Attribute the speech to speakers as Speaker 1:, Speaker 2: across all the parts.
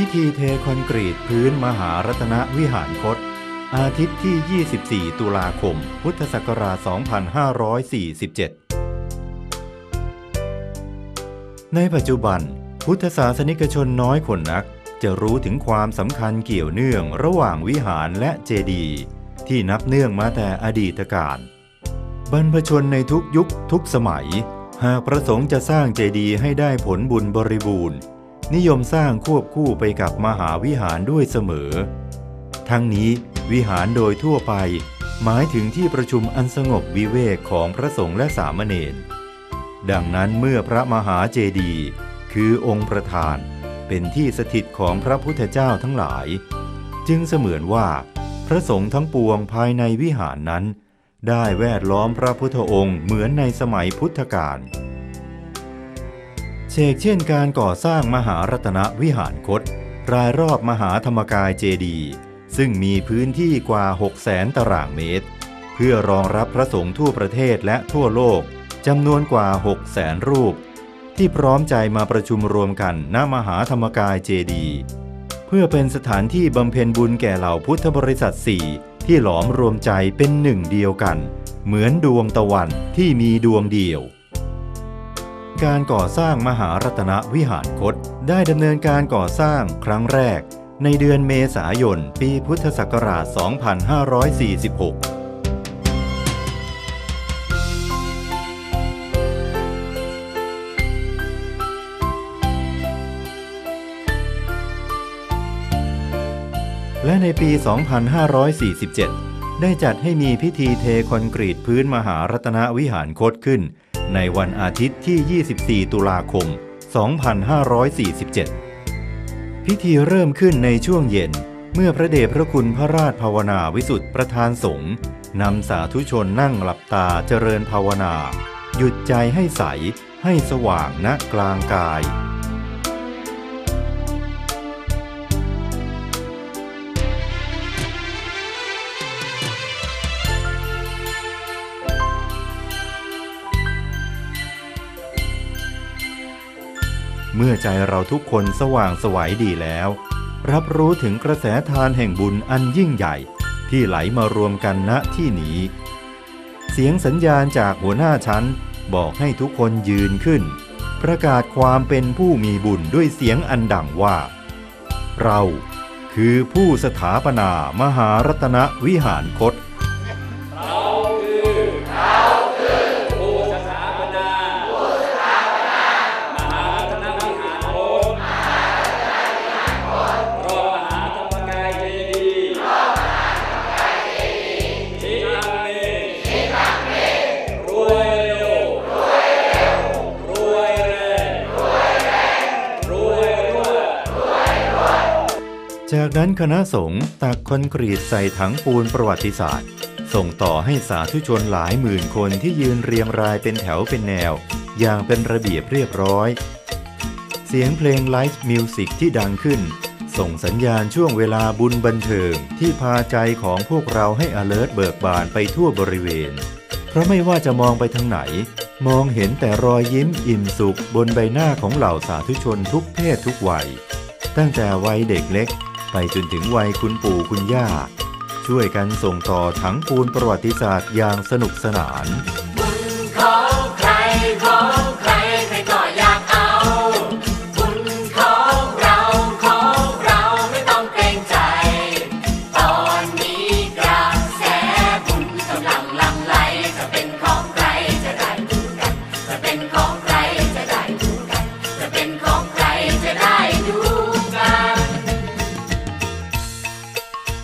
Speaker 1: พิธีเทคอนกรีตพื้นมหารัตนวิหารคต อาทิตย์ที่ 24 ตุลาคม พุทธศักราช 2547 ในปัจจุบัน พุทธศาสนิกชนน้อยคนนัก จะรู้ถึงความสำคัญเกี่ยวเนื่องระหว่างวิหารและเจดีย์ที่นับเนื่องมาแต่อดีตการบรรพชนในทุกยุคทุกสมัย หากประสงค์จะสร้างเจดีย์ให้ได้ผลบุญบริบูรณ์ นิยมสร้างควบคู่ไปกับมหาวิหารด้วยเสมอ ทั้งนี้วิหารโดยทั่วไป หมายถึงที่ประชุมอันสงบวิเวกของพระสงฆ์และสามเณรดังนั้นเมื่อพระมหาเจดีย์คือองค์ประธานเป็นที่สถิตของพระพุทธเจ้าทั้งหลาย จึงเสมือนว่า พระสงฆ์ทั้งปวงภายในวิหารนั้น ได้แวดล้อมพระพุทธองค์เหมือนในสมัยพุทธกาล เชกเช่นการก่อสร้างมหารัตนวิหารคต รายรอบมหาธรรมกายเจดี ซึ่งมีพื้นที่กว่า 6 0แสนตารางเมตร เพื่อรองรับพระสงฆ์ทั่วประเทศและทั่วโลกจำนวนกว่า 6 0แสนรูป ที่พร้อมใจมาประชุมรวมกันณมหาธรรมกายเจดี เพื่อเป็นสถานที่บำเพ็ญบุญแก่เหล่าพุทธบริษัทสี่ที่หลอมรวมใจเป็นหนึ่งเดียวกัน เหมือนดวงตะวันที่มีดวงเดียว การก่อสร้างมหารัตนวิหารคต ได้ดำเนินการก่อสร้างครั้งแรก ในเดือนเมษายน ปีพุทธศักราช 2546และในปี 2547 ได้จัดให้มีพิธีเทคอนกรีตพื้นมหารัตนวิหารคตขึ้น ในวันอาทิตย์ที่ 24 ตุลาคม 2547 พิธีเริ่มขึ้นในช่วงเย็น เมื่อพระเดชพระคุณพระราชภาวนาวิสุทธิประธานสงฆ์นำสาธุชนนั่งหลับตาเจริญภาวนา หยุดใจให้ใสให้สว่างณกลางกาย เมื่อใจเราทุกคนสว่างสวัยดีแล้ว รับรู้ถึงกระแสทานแห่งบุญอันยิ่งใหญ่ ที่ไหลมารวมกันณที่นี้ เสียงสัญญาณจากหัวหน้าชั้น บอกให้ทุกคนยืนขึ้น ประกาศความเป็นผู้มีบุญด้วยเสียงอันดังว่า เราคือผู้สถาปนามหารัตนวิหารคต
Speaker 2: จา
Speaker 1: กนั้นคณะสงฆ์ตักคอนกรีตใส่ถังปูนประวัติศาสตร์ ส่งต่อให้สาธุชนหลายหมื่นคนที่ยืนเรียงรายเป็นแถวเป็นแนว อย่างเป็นระเบียบเรียบร้อย เสียงเพลงไลฟ์มิวสิกที่ดังขึ้น ส่งสัญญาณช่วงเวลาบุญบันเทิงที่พาใจของพวกเราให้ alert เบิกบานไปทั่วบริเวณ เพราะไม่ว่าจะมองไปทางไหน มองเห็นแต่รอยยิ้มอิ่มสุขบนใบหน้าของเหล่าสาธุชนทุกเพศทุกวัย ตั้งแต่วัยเด็กเล็ก ไปจนถึงวัยคุณปู่คุณย่า ช่วยกันส่งต่อถังปูนประวัติศาสตร์อย่างสนุกสนา
Speaker 3: น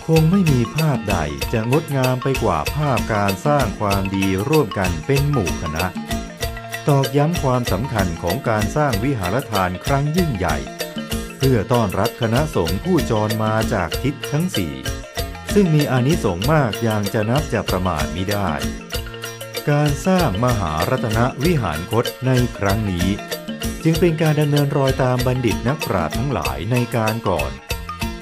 Speaker 1: คงไม่มีภาพใดจะงดงามไปกว่าภาพการสร้างความดีร่วมกันเป็นหมู่คณะ ตอกย้ำความสำคัญของการสร้างวิหารทานครั้งยิ่งใหญ่ เพื่อต้อนรับคณะสงฆ์ผู้จรมาจากทิศทั้งสี่ซึ่งมีอานิสงส์มากอย่างจะนับจะประมาณมิได้ การสร้างมหารัตนวิหารคตในครั้งนี้ จึงเป็นการดำเนินรอยตามบัณฑิตนักปราชญ์ทั้งหลายในการก่อน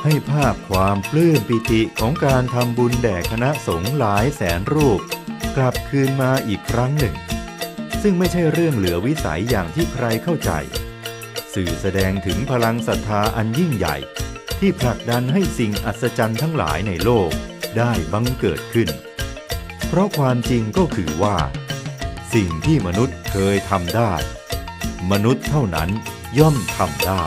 Speaker 1: ให้ภาพความปลื้มปิติของการทำบุญแด่คณะสงฆ์หลายแสนรูป กลับคืนมาอีกครั้งหนึ่ง ซึ่งไม่ใช่เรื่องเหลือวิสัยอย่างที่ใครเข้าใจ สื่อแสดงถึงพลังศรัทธาอันยิ่งใหญ่ ที่ผลักดันให้สิ่งอัศจรรย์ทั้งหลายในโลกได้บังเกิดขึ้น เพราะความจริงก็คือว่า สิ่งที่มนุษย์เคยทำได้ มนุษย์เท่านั้นย่อมทำได้